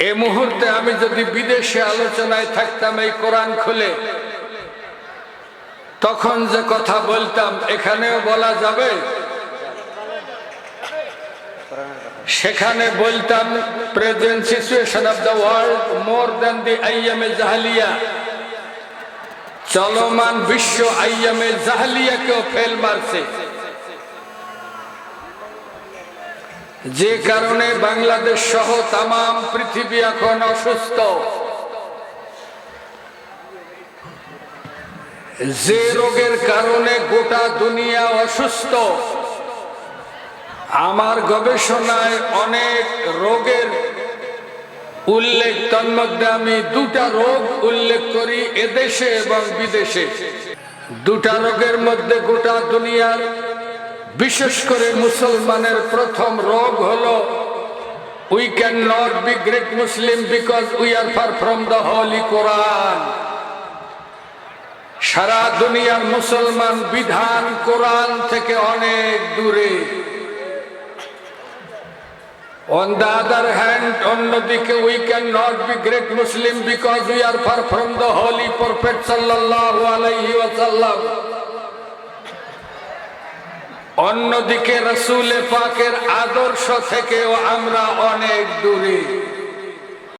এ মুহূর্তে আমি যদি বিদেশে আলোচনায় থাকতাম এই কোরআন খুলে, তখন যে কথা বলতাম, এখানেও বলা যাবে? সেখানে বলতাম present situation of the world more than the IMA জাহালিয়া চলমান বিশ্ব আইএমএ জাহালিয়াকেও ফেল মারছে। যে কারণে বাংলাদেশ সহ তাম পৃথিবী এখন অসুস্থ। যে রোগের কারণে গোটা দুনিয়া অসুস্থ। আমার গবেষণায় অনেক রোগের উল্লেখ তন্মধ্যে আমি দুটা রোগ উল্লেখ করি এদেশে এবং বিদেশে। দুটা রোগের মধ্যে গোটা দুনিয়ার বিশেষ করে মুসলমানের প্রথম রোগ হলো we can not be great Muslim because we are far from the holy Quran সারা দুনিয়ার মুসলমান বিধান কোরআন থেকে অনেক দূরে। অন দ্য আদার হ্যান্ড অন্যদিকে we can not be great Muslim because we are far from the holy prophet সাল্লাহ আলাইহি ওয়াসাল্লাম। অন্যদিকে রসুল পাকের আদর্শ থেকেও আমরা অনেক দূরে।